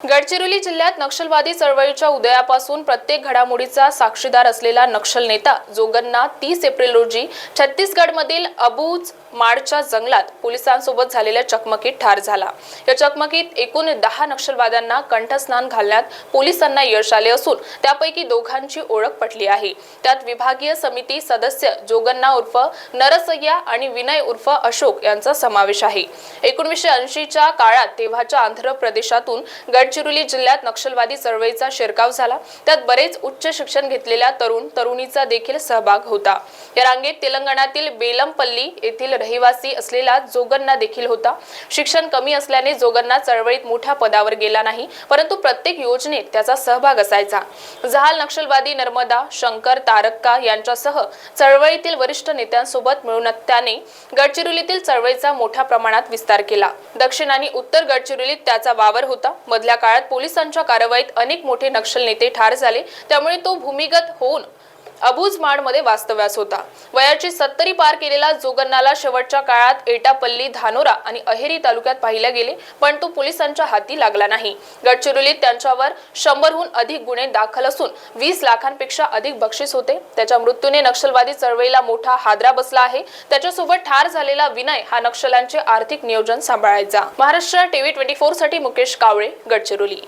गडचिरोली जिल्ह्यात नक्षलवादी चळवळीच्या उदयापासून प्रत्येक घडामोडीचा साक्षीदार असलेला नक्षल नेता जोगन्ना तीस एप्रिल रोजी छत्तीसगडमधील अबूज माडच्या जंगलात पोलिसांसोबत झालेल्या चकमकीत ठार झाला. या चकमकीत एकूण दहा नक्षलवाद्यांना कंठस्नान घालण्यात पोलिसांना यश आले असून त्यापैकी दोघांची ओळख पटली आहे. त्यात विभागीय समिती सदस्य जोगन्ना उर्फ नरसय्या आणि विनय उर्फ अशोक यांचा समावेश आहे. एकोणीसशे ऐंशीच्या काळात तेव्हाच्या आंध्र प्रदेशातून गडचिरोली जिल्ह्यात नक्षलवादी चळवळीचा शिरकाव झाला. त्यात बरेच उच्च शिक्षण घेतलेल्या तरुण तरुणीचा देखील सहभाग होता. या रांगेत तेलंगणातील बेलमपल्ली येथील रहिवासी असलेला जोगन्ना देखील होता. शिक्षण कमी असल्याने जोगन्ना चळवळीत मोठ्या पदावर गेला नाही परंतु प्रत्येक योजनेत त्याचा सहभाग असायचा. जहाल नक्षलवादी नर्मदा शंकर तारक्का यांच्यासह चळवळीतील वरिष्ठ नेत्यांसोबत मिळून त्याने गडचिरोलीतील चळवळीचा मोठ्या प्रमाणात विस्तार केला. दक्षिण आणि उत्तर गडचिरोलीत त्याचा वावर होता. मधल्या काळात पोलिसांच्या कारवाईत अनेक मोठे नक्षल नेते ठार झाले त्यामुळे तो भूमिगत होऊन अबुजमाडमध्ये वास्तव्यास होता. वयाची सत्तरी पार केलेला जोगन्नाला शेवटच्या काळात एटापल्ली धानोरा आणि अहेरी तालुक्यात पाहिले गेले पण तो पोलिसांच्या हाती लागला नाही. गडचिरोलीत त्यांच्यावर शंभरहून अधिक गुन्हे दाखल असून वीस लाखांपेक्षा अधिक बक्षीस होते. त्याच्या मृत्यूने नक्षलवादी चळवळीला मोठा हादरा बसला आहे. त्याच्यासोबत ठार झालेला विनय हा नक्षलांचे आर्थिक नियोजन सांभाळायचा. महाराष्ट्र टीव्ही ट्वेंटी फोरसाठी मुकेश कावळे गडचिरोली.